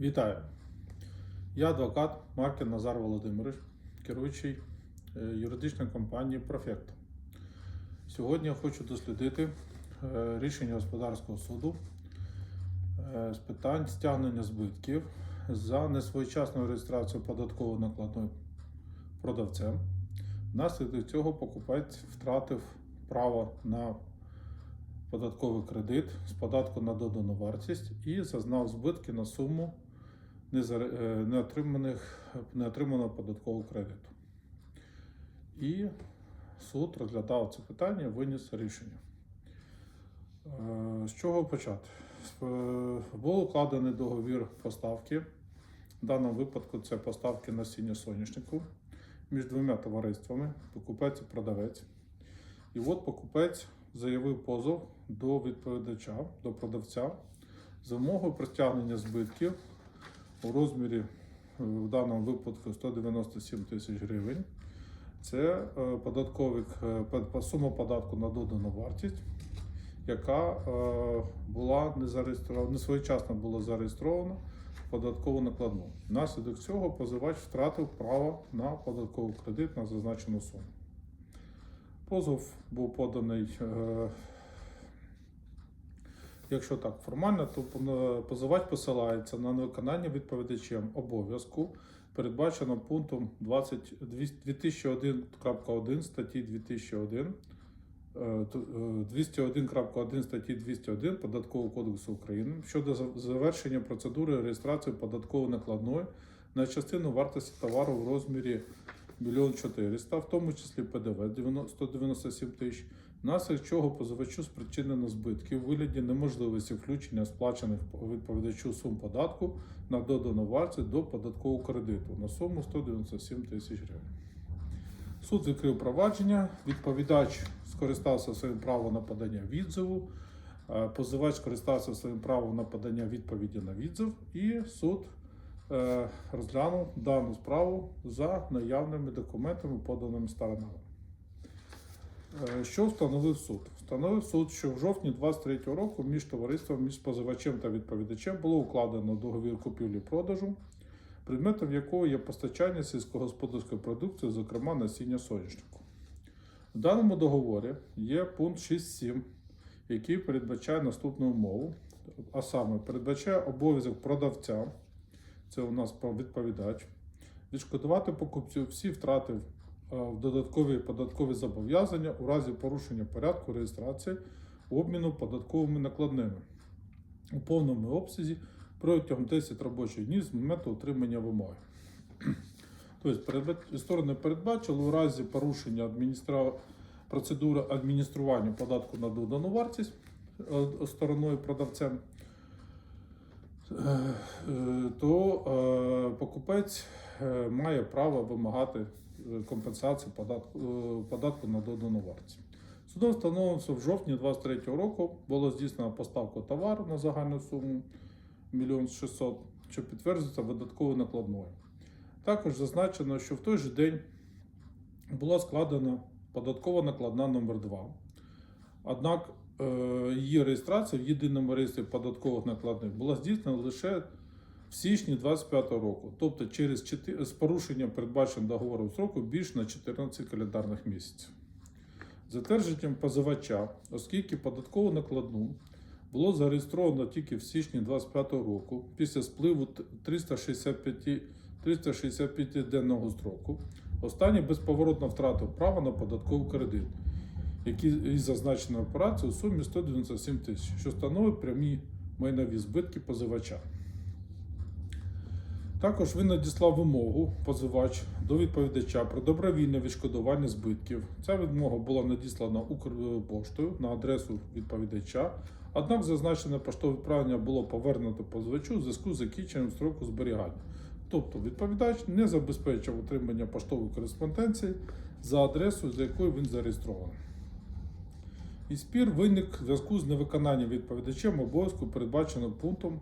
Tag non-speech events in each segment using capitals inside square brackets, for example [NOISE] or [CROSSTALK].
Вітаю! Я адвокат Маркін Назар Володимирович, керуючий е, юридичної компанії Профект. Сьогодні я хочу дослідити е, рішення господарського суду е, з питань стягнення збитків за несвоєчасну реєстрацію податкової накладної продавцем. Внаслідок цього покупець втратив право на податковий кредит з податку на додану вартість і зазнав збитки на суму незаре- е, неотриманого податкового кредиту. І суд розглядав це питання і виніс рішення. Е, З чого почати? Е, Був укладений договір поставки. В даному випадку це поставки насіння соняшнику між двома товариствами, покупець і продавець. І от покупець заявив позов до відповідача, до продавця з вимогою про стягнення збитків у розмірі е, в даному випадку 197 тисяч гривень. Це е, податковий, е, сума податку на додану вартість, яка була не зареєстрована, не своєчасно була зареєстрована в податкову накладну. Внаслідок цього позивач втратив право на податковий кредит на зазначену суму. Позов був поданий, якщо так формально, то пон- позивач посилається на невиконання відповідачем обов'язку, передбачено пунктом 2001.1 статті 2001. е, то- е, 201.1 статті 201 Податкового кодексу України щодо за- завершення процедури реєстрації податкової накладної на частину вартості товару в розмірі 1 400, в тому числі ПДВ 90 197 тисяч, внаслідок чого позивачу спричинено збитки у вигляді неможливості включення сплачених відповідачу сум податку на додану вартість до податкового кредиту на суму 197 тисяч гривень. Суд відкрив провадження, відповідач скористався своїм правом на подання відзиву, е, позивач скористався своїм правом на подання відповіді на відзив, і суд е, розглянув дану справу за наявними документами, поданими сторонами. Е, Що встановив суд? Встановив суд, що в жовтні 2023 року між товариством, між позивачем та відповідачем було укладено договір купівлі-продажу, предметом якого є постачання сільськогосподарської продукції, зокрема насіння соняшнику. В даному договорі є пункт 6.7, який передбачає наступну умову, а саме передбачає обов'язок продавця, це у нас відповідач, відшкодувати покупцю всі втрати в додаткові податкові зобов'язання у разі порушення порядку реєстрації обміну податковими накладними у повному обсязі протягом 10 робочих днів з моменту отримання вимоги. [CLEARS THROAT] Тобто сторони передбачили у разі порушення адміністра... процедури адміністрування податку на додану вартість е, стороною продавцем, е, е, то е, покупець е, має право вимагати е, компенсацію податку, е, податку на додану вартість. Судом встановлено, що в жовтні 2023 року було здійснено поставку товару на загальну суму 1 600 що підтверджується видатковою накладною. Також зазначено, що в той же день була складена податкова накладна номер 2 Однак е, її реєстрація в єдиному реєстрі податкових накладних була здійснена лише в січні 2025 року, тобто через 4, з порушенням передбаченого договору строку більш на 14 календарних місяців. Затвердженням позивача, оскільки податкову накладну було зареєстровано тільки в січні 2025 року після спливу 365 365-денного строку, останній безповоротно втратив право на податковий кредит, який із зазначеної операції у сумі 197 тисяч, що становить прямі майнові збитки позивача. Також він надіслав вимогу позивач до відповідача про добровільне відшкодування збитків. Ця вимога була надіслана Укрпоштою на адресу відповідача. Однак зазначене поштове відправлення було повернуто позивачу в зв'язку з закінченням строку зберігання. Тобто відповідач не забезпечив отримання поштової кореспонденції за адресою, за якою він зареєстрований. І спір виник в зв'язку з невиконанням відповідачем обов'язку, передбаченого пунктом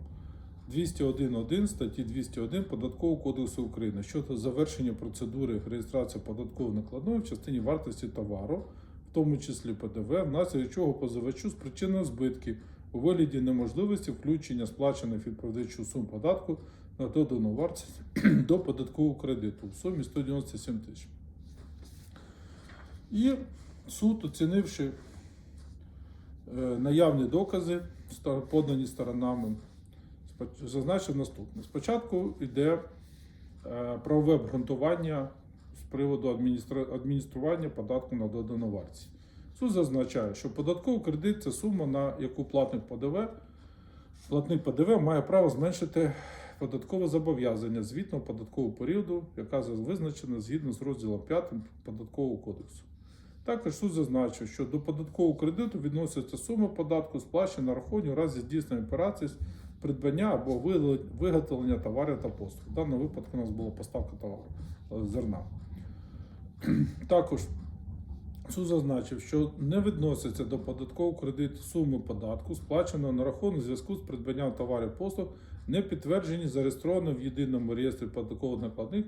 201.1 статті 201 Податкового кодексу України щодо завершення процедури реєстрації податкової накладної в частині вартості товару, в тому числі ПДВ, внаслідок чого позивачу спричинено збитки у вигляді неможливості включення сплачених відповідачу сум податку на додану вартість [CLEARS THROAT] до податкового кредиту в сумі 197 тисяч. І суд, оцінивши е, наявні докази, подані сторонами, зазначив наступне. Спочатку йде е, правове обґрунтування з приводу адміністрування податку на додану вартість. Суд зазначає, що податковий кредит це сума, на яку платник ПДВ, платник ПДВ має право зменшити податкове зобов'язання звітного податкового періоду, яка визначена згідно з розділом 5 податкового кодексу. Також суд зазначив, що до податкового кредиту відноситься сума податку, сплачена на рахунок у разі здійснення операцій придбання або виготовлення- товарів та послуг. В даному випадку у нас була поставка товару е, зерна. [CLEARS THROAT] Також суд зазначив, що не відноситься до податкового кредиту суми податку, сплаченого на рахунок у зв'язку з придбанням товарів послуг, не підтверджені, зареєстровані в єдиному реєстрі податкових накладних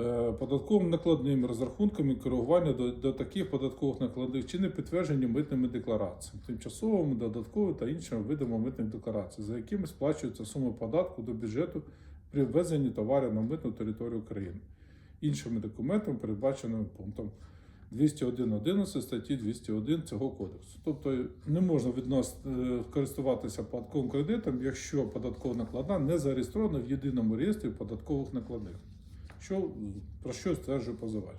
е, податковими накладними розрахунками керування до, до таких податкових накладних чи не підтверджені митними деклараціями, тимчасовими, додатковими та іншими видами митних декларацій, за якими сплачується сума податку до бюджету при ввезенні товарів на митну територію України, іншими документами, передбаченими пунктом 201.11 статті 201 цього кодексу. Тобто не можна віднос... е, користуватися податковим кредитом, якщо податкова накладна не зареєстрована в єдиному реєстрі податкових накладних. Що, про що стверджує позивач.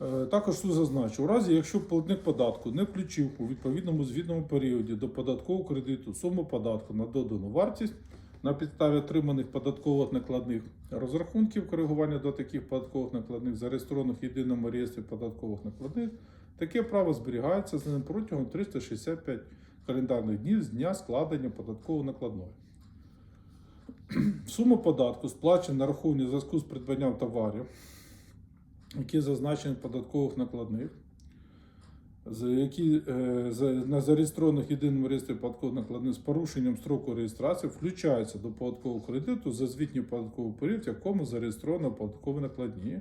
Е, Також суд зазначив, у разі, якщо платник податку не включив у відповідному звітному періоді до податкового кредиту суму податку на додану вартість на підставі отриманих податкових накладних розрахунків коригування до таких податкових накладних, зареєстрованих в єдиному реєстрі податкових накладних, таке право зберігається з ним протягом 365 календарних днів з дня складення податкової накладної. [CLEARS THROAT] Сума податку сплачена на рахунок зв'язку з придбанням товарів, які зазначені в податкових накладних, які е, на зареєстрованих єдиному реєстрі податкових накладних з порушенням строку реєстрації включаються до податкового кредиту за звітній податковий період, в якому зареєстровано податкові накладні.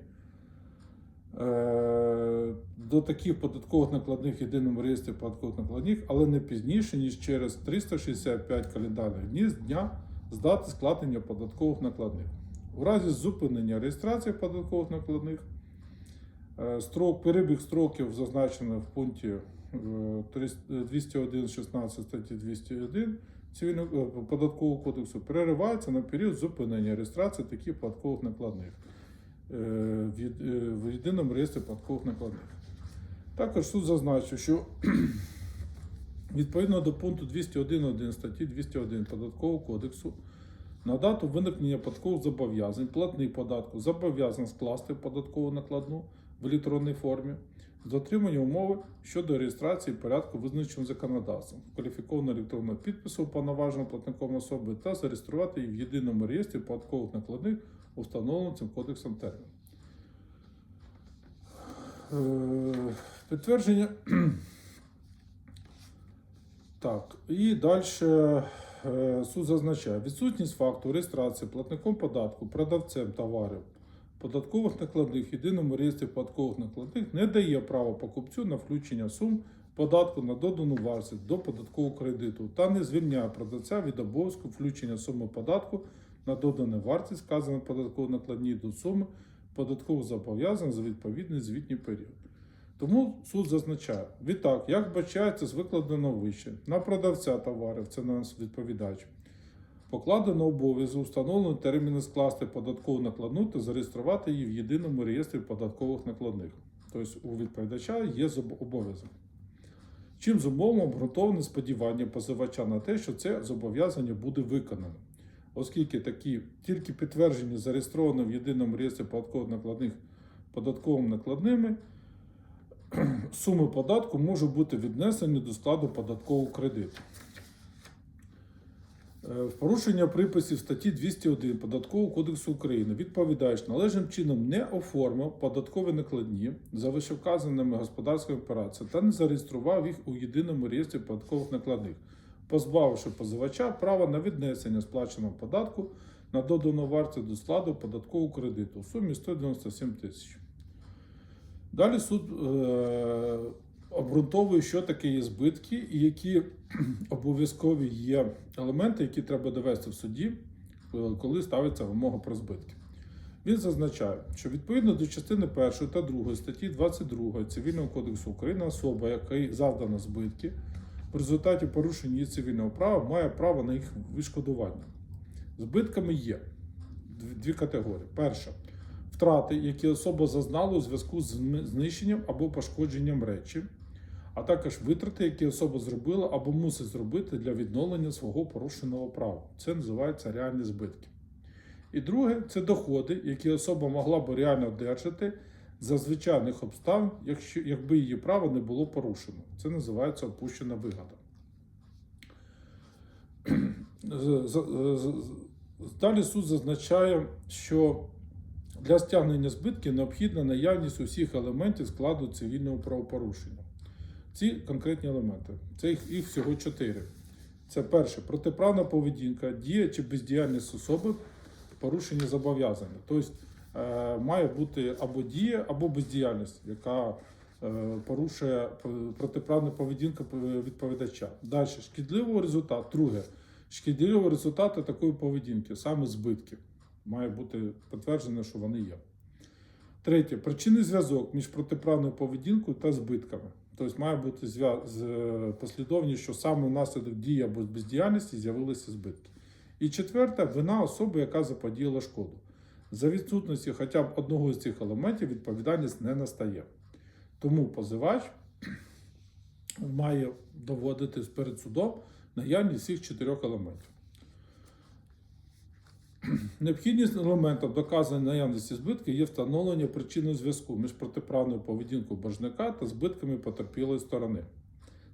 Е, До таких податкових накладних в єдиному реєстрі податкових накладних, але не пізніше, ніж через 365 календарних днів з дня з дати складення податкових накладних. У разі зупинення реєстрації податкових накладних е, строк, перебіг строків зазначено в пункті е, 201.16 статті 201 Цивільного е, податкового кодексу переривається на період зупинення реєстрації таких податкових накладних е, е, в єдиному реєстрі податкових накладних. Також суд зазначив, що відповідно до пункту 201.1 статті 201 Податкового кодексу на дату виникнення податкових зобов'язань платник податку зобов'язаний скласти податкову накладну в електронній формі з дотриманням умови щодо реєстрації порядку визначеного законодавством, кваліфікованого електронного підпису уповноваженого платником особи та зареєструвати її в єдиному реєстрі податкових накладних у встановленому цим кодексом термін. Е, Підтвердження. Так, і далі суд зазначає, відсутність факту реєстрації платником податку, продавцем товарів, податкових накладних в єдиному реєстрі податкових накладних не дає права покупцю на включення сум податку на додану вартість до податкового кредиту та не звільняє продавця від обов'язку включення суми податку на додану вартість, вказаної податкової накладні до суми податкових зобов'язань за відповідний звітній період. Тому суд зазначає, відтак, як бачається з викладеного вище, на продавця товарів, це на нас відповідач, покладено обов'язок установлені терміни скласти податкову накладну та зареєструвати її в єдиному реєстрі податкових накладних. Тобто у відповідача є обов'язок. Чим зумовлено обґрунтоване сподівання позивача на те, що це зобов'язання буде виконано, оскільки такі тільки підтверджені зареєстровані в єдиному реєстрі податкових накладних податковими накладними [CLEARS THROAT] суми податку можуть бути віднесені до складу податкового кредиту. Е, В порушення приписів статті 201 Податкового кодексу України відповідач належним чином не оформив податкові накладні за вищевказаними господарськими операціями та не зареєстрував їх у єдиному реєстрі податкових накладних, позбавивши позивача права на віднесення сплаченого податку на додану вартість до складу податкового кредиту у сумі 197 тисяч. Далі суд е, обґрунтовую, що таке є збитки і які [CLEARS THROAT] обов'язкові є елементи, які треба довести в суді, коли ставиться вимога про збитки. Він зазначає, що відповідно до частини 1 та 2 статті 22 Цивільного кодексу України особа, якій завдано збитки, в результаті порушення її цивільного права має право на їх відшкодування. Збитками є дві категорії. Перша втрати, які особа зазнала у зв'язку з знищенням або пошкодженням речі, а також витрати, які особа зробила або мусить зробити для відновлення свого порушеного права. Це називається реальні збитки. І друге це доходи, які особа могла б реально одержати за звичайних обставин, якщо, якби її право не було порушено. Це називається опущена з- Далі суд зазначає, що для стягнення збитків необхідна наявність усіх елементів складу цивільного правопорушення. Ці конкретні елементи. Це їх, їх всього чотири. Це перше протиправна поведінка, дія чи бездіяльність особи, порушення зобов'язання. Тобто е, має бути або дія, або бездіяльність, яка е, порушує протиправну поведінку відповідача. Далі шкідливий результат. Друге, шкідливі результати такої поведінки, саме збитки. Має бути підтверджено, що вони є. Третє причинний зв'язок між протиправною поведінкою та збитками. Тобто має бути е, послідовність, що саме внаслідок дії або бездіяльності з'явилися збитки. І четверте вина особи, яка заподіяла шкоду. За відсутності хоча б одного з цих елементів відповідальність не настає. Тому позивач має доводити перед судом наявність всіх чотирьох елементів. [CLEARS THROAT] Необхідність елементів доказання наявності збитків є встановлення причинного зв'язку між протиправною поведінкою боржника та збитками потерпілої сторони.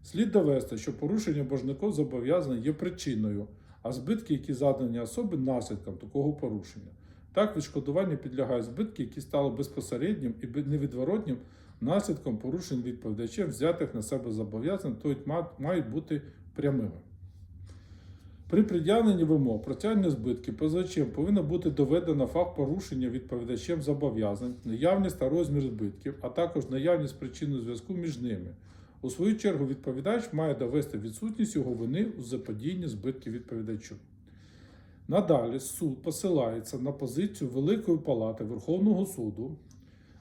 Слід довести, що порушення боржником зобов'язань є причиною, а збитки, які задані особі, наслідком такого порушення. Так, відшкодування підлягають збитки, які стали безпосереднім і невідворотнім наслідком порушень відповідачем, взятих на себе зобов'язань, ма- мають бути прямими. При пред'явленні вимог про збитків позивачем повинно бути доведено факт порушення відповідачем зобов'язань, наявність та розмір збитків, а також наявність причинного зв'язку між ними. У свою чергу відповідач має довести відсутність його вини у заподіянні збитків відповідачу. Надалі суд посилається на позицію Великої Палати Верховного суду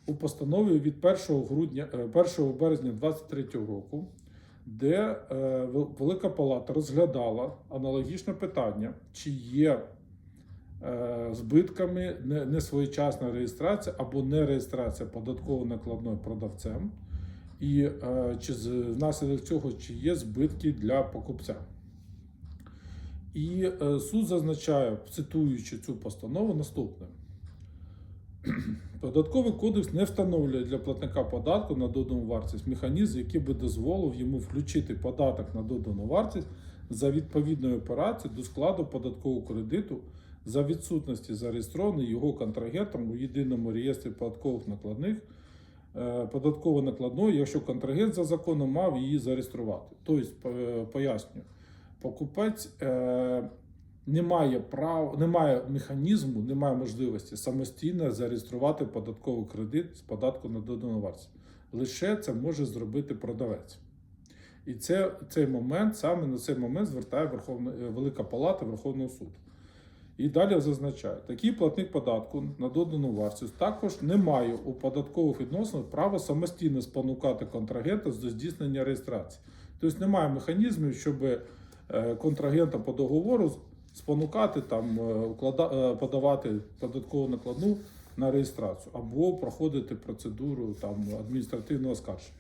у постанові від 1 грудня, е, 1 березня 2023 року, де е, Велика Палата розглядала аналогічне питання, чи є е, збитками не- несвоєчасна реєстрація або нереєстрація податково-накладною продавцем, і е, чи внаслідок цього чи є збитки для покупця. І суд зазначає, цитуючи цю постанову, наступне. [CLEARS THROAT] Податковий кодекс не встановлює для платника податку на додану вартість механізм, який би дозволив йому включити податок на додану вартість за відповідної операції до складу податкового кредиту за відсутності зареєстрованої його контрагентом у єдиному реєстрі податкових накладних е, податково-накладної, якщо контрагент за законом мав її зареєструвати. Тобто, е, пояснюю, покупець е, не має права, немає механізму, немає можливості самостійно зареєструвати податковий кредит з податку на додану вартість. Лише це може зробити продавець. І це, цей момент, саме на цей момент звертає Верховна, е, Велика Палата Верховного суду. І далі зазначає, такий платник податку на додану вартість також не має у податкових відносинах права самостійно спонукати контрагента до здійснення реєстрації. Тобто немає механізмів, щоб е, контрагента по договору спонукати там, е, е, подавати податкову накладну на реєстрацію або проходити процедуру там, адміністративного оскарження.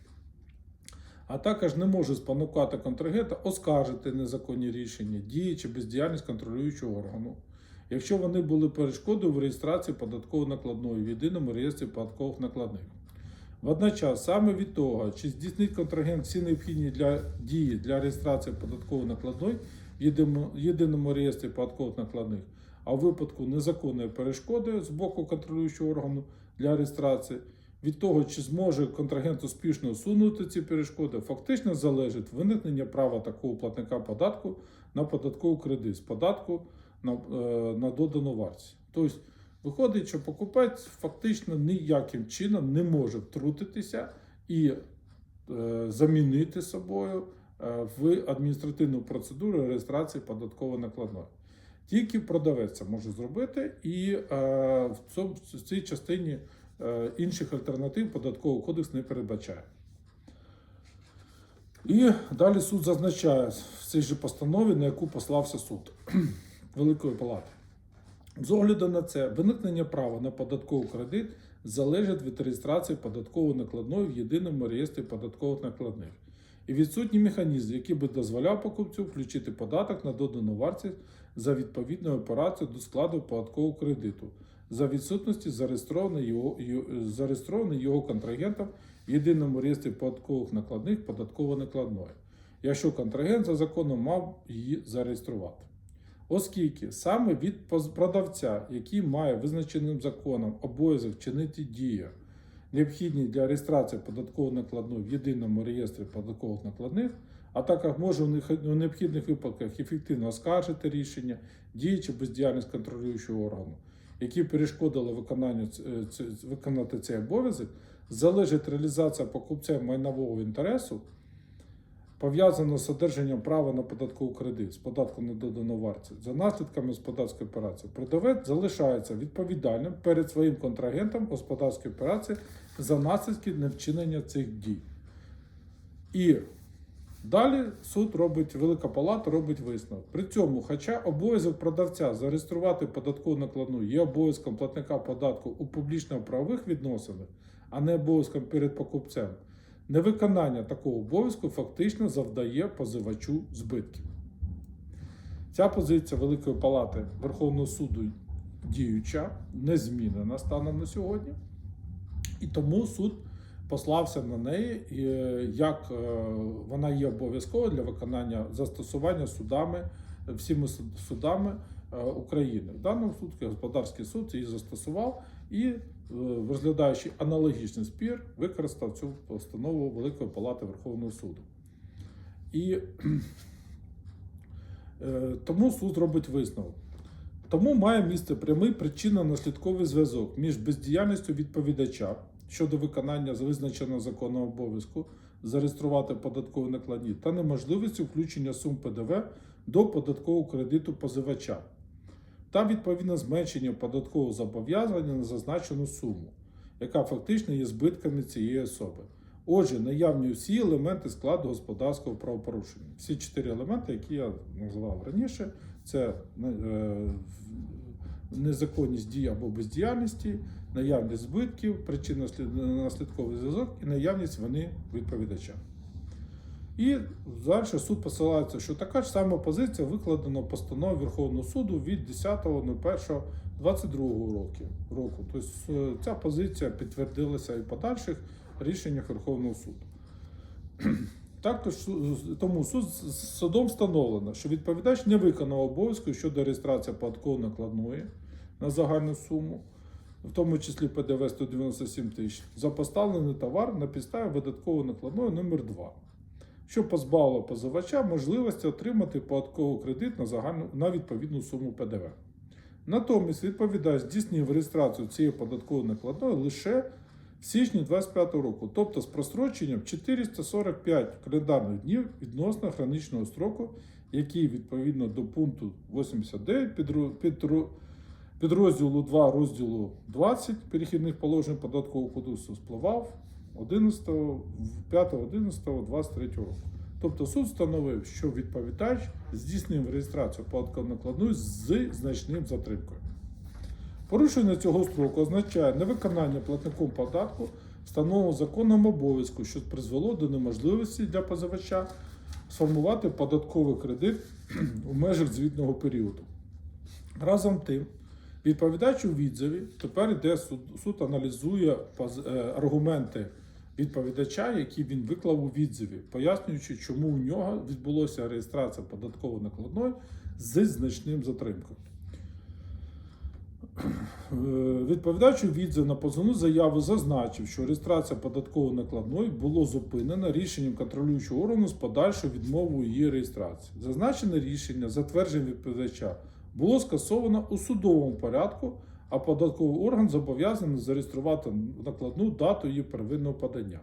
А також не може спонукати контрагента оскаржити незаконні рішення, дії чи бездіяльність контролюючого органу, якщо вони були перешкодою в реєстрації податкової накладної в єдиному реєстрі податкових накладних. Водночас, саме від того, чи здійснить контрагент всі необхідні для дії для реєстрації податкової накладної єдиному, реєстрі податкових накладних, а в випадку незаконної перешкоди з боку контролюючого органу для реєстрації, від того, чи зможе контрагент успішно усунути ці перешкоди, фактично залежить виникнення права такого платника податку на податковий кредит з податку на, е, на додану вартість. Тобто, виходить, що покупець фактично ніяким чином не може втрутитися і е, замінити собою в адміністративну процедуру реєстрації податково накладної. Тільки продавець це може зробити, і е, в, цій частині е, інших альтернатив податковий кодекс не передбачає. І далі суд зазначає в цій же постанові, на яку послався суд [CLEARS THROAT] Великої Палати. З огляду на це, виникнення права на податковий кредит залежить від реєстрації податкової накладної в єдиному реєстрі податкових накладних. І відсутній механізм, який би дозволяв покупцю включити податок на додану вартість за відповідною операцією до складу податкового кредиту, за відсутності зареєстрованої його, зареєстрованої його контрагентом в єдиному реєстрі податкових накладних податково накладної, якщо контрагент за законом мав її зареєструвати. Оскільки саме від продавця, який має визначеним законом обов'язок вчинити дії, необхідні для реєстрації податкової накладної в єдиному реєстрі податкових накладних, а також може у необхідних випадках ефективно оскаржити рішення, дії чи бездіяльність контролюючого органу, які перешкодили виконанню е, виконати цей обов'язок, залежить реалізація покупцем майнового інтересу, пов'язано з одержанням права на податковий кредит з податком на додану вартість за наслідками господарської операції. Продавець залишається відповідальним перед своїм контрагентом господарської операції за наслідки невчинення цих дій. І далі суд робить, Велика Палата робить висновок. При цьому, хоча обов'язок продавця зареєструвати податкову накладну є обов'язком платника податку у публічно-правових відносинах, а не обов'язком перед покупцем, невиконання такого обов'язку фактично завдає позивачу збитків. Ця позиція Великої Палати Верховного суду діюча, не змінена станом на сьогодні. І тому суд послався на неї, е, як е, вона є обов'язковою для виконання застосування судами, всіми судами е, України. В даному випадку господарський суд її застосував і, розглядаючи аналогічний спір, використав цю постанову Великої Палати Верховного суду. І тому суд робить висновок. Тому має місце прямий причинно-наслідковий зв'язок між бездіяльністю відповідача щодо виконання визначеного законом обов'язку зареєструвати податкові накладні та неможливістю включення сум ПДВ до податкового кредиту позивача та відповідно зменшення податкового зобов'язання на зазначену суму, яка фактично є збитками цієї особи. Отже, наявні всі елементи складу господарського правопорушення. Всі чотири елементи, які я назвав раніше, це е, незаконність дій або бездіяльності, наявність збитків, причинно-наслідковий зв'язок і наявність вини відповідача. І далі суд посилається, що така ж сама позиція викладена в постанові Верховного суду від 10.01.22 року. року. Тобто е, ця позиція підтвердилася і в подальших рішеннях Верховного суду. Також тому суд судом встановлено, що відповідач не виконав обов'язку щодо реєстрації податкової накладної на загальну суму, в тому числі ПДВ 197 тисяч, за поставлений товар на підставі видаткової накладної номер 2 що позбавило позивача можливості отримати податковий кредит на загальну на відповідну суму ПДВ. Натомість відповідач здійснив реєстрацію цієї податкової накладної лише в січні 2025 року, тобто з простроченням 445 календарних днів відносно граничного строку, який відповідно до пункту 89 підро- підро- підрозділу 2 розділу 20 перехідних положень податкового кодексу спливав 11, 5.11.23 року. Тобто суд встановив, що відповідач здійснив реєстрацію податкової накладної з значним затримкою. Порушення цього строку означає невиконання платником податку встановленого законом обов'язку, що призвело до неможливості для позивача сформувати податковий кредит [CLEARS THROAT] у межах звітного періоду. Разом тим, відповідач у відзові тепер йде суд, суд аналізує е, аргументи відповідача, які він виклав у відзові, пояснюючи, чому у нього відбулося реєстрація податкової накладної з значним затримкою. Е, Відповідач у на позовну заяву зазначив, що реєстрація податкової накладної було зупинена рішенням контролюючого органу з подальшою відмовою її реєстрації. Зазначене рішення, затвердження відповідача, було скасовано у судовому порядку, а податковий орган зобов'язаний зареєструвати накладну дату її первинного подання.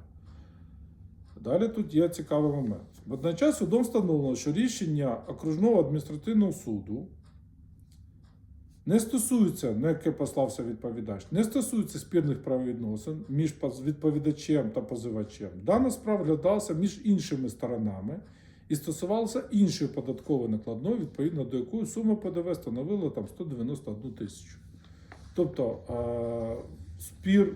Далі тут є цікавий момент. Водночас судом встановлено, що рішення окружного адміністративного суду не стосується, на яке послався відповідач, не стосується спірних правовідносин між відповідачем та позивачем. Дана справа глядалася між іншими сторонами і стосувалася іншої податкової накладної, відповідно до якої сума ПДВ становила там 191 тисячу. Тобто е, спір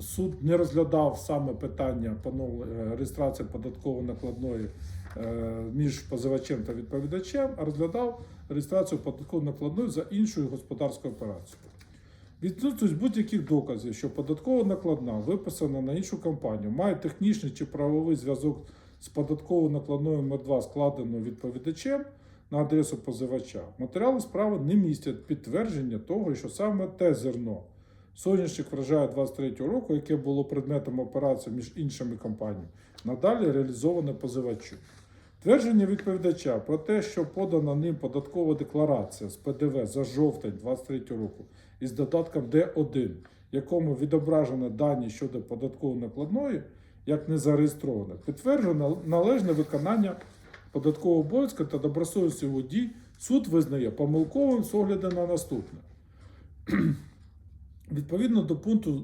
суд не розглядав саме питання е, реєстрації податкової накладної е, між позивачем та відповідачем, а розглядав реєстрацію податкової накладної за іншою господарською операцією. Відсутність будь-яких доказів, що податкова накладна виписана на іншу компанію, має технічний чи правовий зв'язок з податковою накладною номер 2 складеною відповідачем на адресу позивача. Матеріали справи не містять підтвердження того, що саме те зерно соняшник врожаю 23 року, яке було предметом операції між іншими компаніями, надалі реалізоване позивачу. Твердження відповідача про те, що подана ним податкова декларація з ПДВ за жовтень 2023 року із додатком Д1, в якому відображено дані щодо податкової накладної, як не зареєстроване, підтверджує належне виконання податкового обов'язку та добросовісних його дій, суд визнає помилковим з огляду на наступне. [CLEARS THROAT] Відповідно до пункту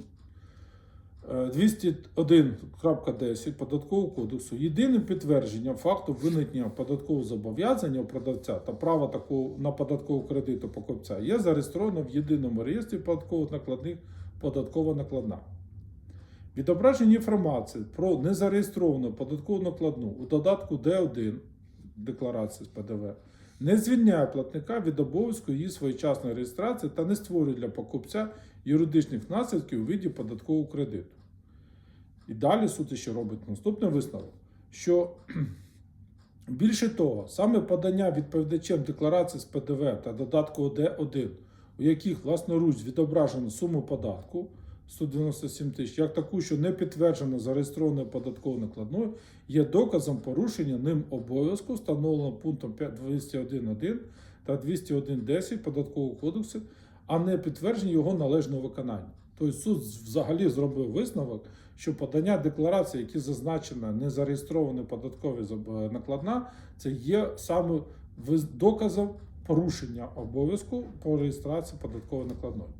201.10 податкового кодексу, єдиним підтвердженням факту виникнення податкового зобов'язання у продавця та права такого на податкову кредиту покупця є зареєстровано в єдиному реєстрі податкових накладних податкова накладна. Відображення інформації про незареєстровану податкову накладну у додатку Д1 декларації з ПДВ не звільняє платника від обов'язку її своєчасної реєстрації та не створює для покупця юридичних наслідків у виді податкового кредиту. І далі суд ще робить наступний висновок, що більше того, саме подання відповідачем декларації з ПДВ та додатку Д1, у яких власноруч відображено суму податку 197 тисяч, як таку, що не підтверджено зареєстрованою податковою накладною, є доказом порушення ним обов'язку, встановленого пунктом 201.1 та 201.10 податкового кодексу, а не підтвердження його належного виконання. Тобто суд взагалі зробив висновок, що подання декларації, які зазначена не зареєстрована податкові заб- накладна, це є саме доказом порушення обов'язку по реєстрації податкової накладної.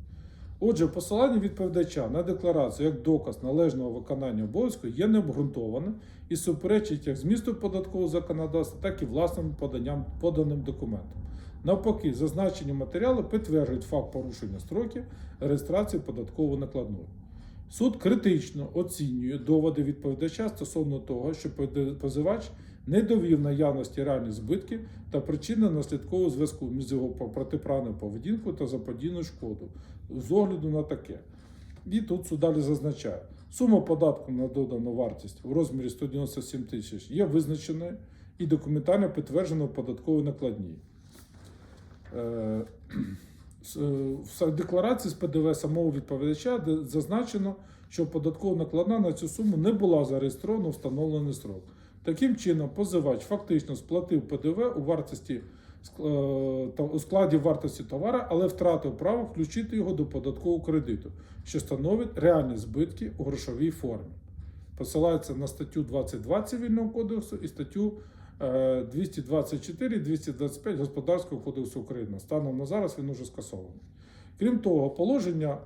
Отже, посилання відповідача на декларацію як доказ належного виконання обов'язку є необґрунтованим і суперечить як змісту податкового законодавства, так і власним поданням поданим документам. Навпаки, зазначені матеріали підтверджують факт порушення строків реєстрації податкової накладної. Суд критично оцінює доводи відповідача стосовно того, що позивач не довів наявності реальних збитків та причинно-наслідкового зв'язку між його протиправною поведінкою та заподійною шкоду з огляду на таке. І тут суд далі зазначає, сума податку на додану вартість у розмірі 197 тисяч є визначеною і документально підтвердженою податковою накладній. Е, е, В декларації з ПДВ самого відповідача зазначено, що податкова накладна на цю суму не була зареєстрована у встановлений срок. Таким чином, позивач фактично сплатив ПДВ у вартості е, у складі вартості товара, але втратив право включити його до податкового кредиту, що становить реальні збитки у грошовій формі. Посилається на статтю 22 Цивільного кодексу і статтю е, 224 і 225 Господарського кодексу України. Станом на зараз він уже скасований. Крім того, положення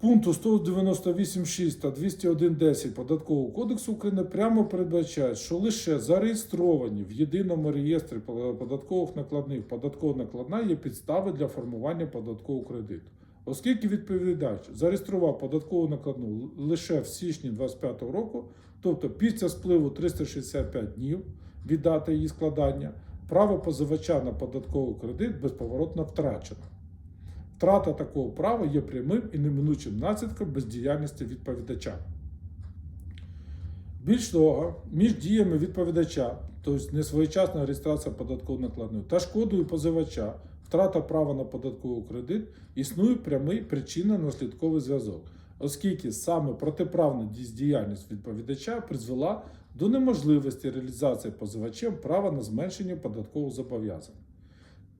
пункту 198.6 та 201.10 Податкового кодексу України прямо передбачають, що лише зареєстровані в єдиному реєстрі податкових накладних податкова накладна є підстави для формування податкового кредиту. Оскільки відповідач зареєстрував податкову накладну лише в січні 2025 року, тобто після спливу 365 днів від дати її складання, право позивача на податковий кредит безповоротно втрачено. Втрата такого права є прямим і неминучим наслідком бездіяльності відповідача. Більш того, між діями відповідача, тобто несвоєчасна реєстрація податкової накладної, та шкодою позивача, втрата права на податковий кредит, існує прямий причинно-наслідковий зв'язок, оскільки саме протиправна діяльність відповідача призвела до неможливості реалізації позивачем права на зменшення податкового зобов'язання.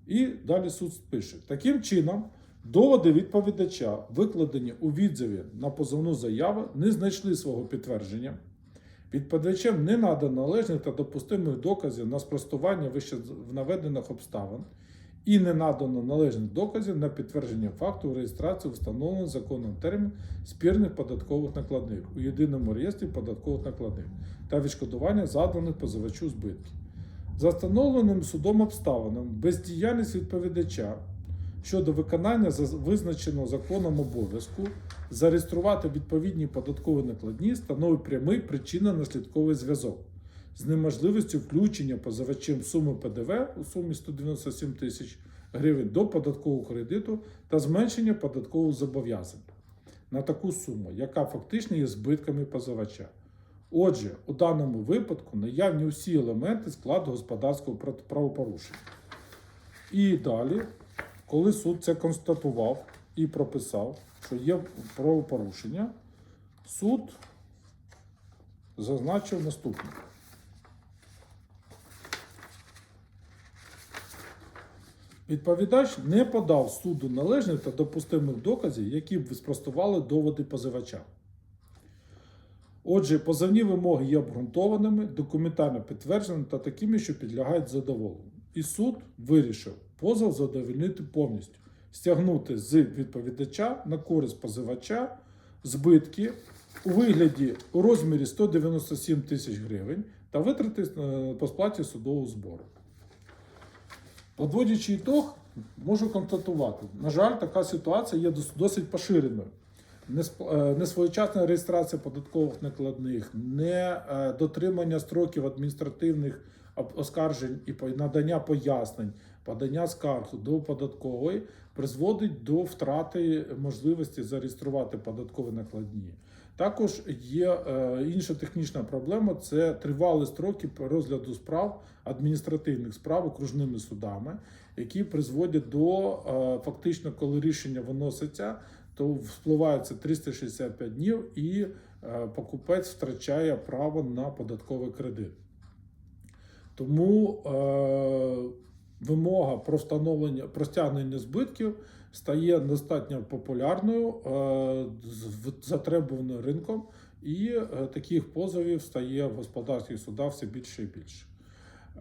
І далі суд пише: таким чином, доводи відповідача, викладені у відзиві на позовну заяву, не знайшли свого підтвердження. Відповідачем не надано належних та допустимих доказів на спростування вище наведених обставин і не надано належних доказів на підтвердження факту реєстрації встановлених законом термін спірних податкових накладних у єдиному реєстрі податкових накладних та відшкодування заданих позивачу збитків. За встановленим судом обставинам бездіяльність відповідача щодо виконання визначеного законом обов'язку зареєструвати відповідні податкові накладні становить прямий причинно-наслідковий зв'язок з неможливістю включення позивачем суми ПДВ у сумі 197 тисяч гривень до податкового кредиту та зменшення податкових зобов'язань на таку суму, яка фактично є збитками позивача. Отже, у даному випадку наявні усі елементи складу господарського правопорушення. І далі, коли суд це констатував і прописав, що є правопорушення, суд зазначив наступне. Відповідач не подав суду належних та допустимих доказів, які б спростували доводи позивача. Отже, позовні вимоги є обґрунтованими, документально підтвердженими та такими, що підлягають задоволенню. І суд вирішив позов задовольнити повністю, стягнути з відповідача на користь позивача збитки у вигляді у розмірі 197 тисяч гривень та витрати е, по сплаті судового збору. Подводячи ітог, можу констатувати, на жаль, така ситуація є досить поширеною. Несп- е, Несвоєчасна реєстрація податкових накладних, не е, дотримання строків адміністративних оскаржень і надання пояснень, подання скарг до податкової призводить до втрати можливості зареєструвати податкові накладні. Також є е, інша технічна проблема це тривалі строки розгляду справ адміністративних справ окружними судами, які призводять до е, фактично, коли рішення виноситься, то вспливається 365 днів, і е, покупець втрачає право на податковий кредит. Тому вимога про встановлення про стягнення збитків стає достатньо популярною, е, затребуваною ринком, і е, таких позовів стає в господарських судах все більше і більше.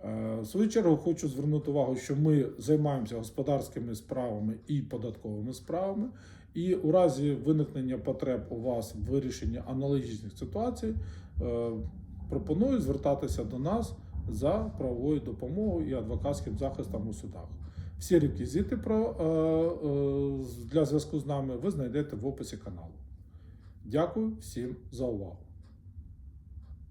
Е, В свою чергу хочу звернути увагу, що ми займаємося господарськими справами і податковими справами. І у разі виникнення потреб у вас в вирішенні аналогічних ситуацій, пропоную звертатися до нас за правовою допомогою і адвокатським захистом у судах. Всі реквізити про, е, е, для зв'язку з нами ви знайдете в описі каналу. Дякую всім за увагу.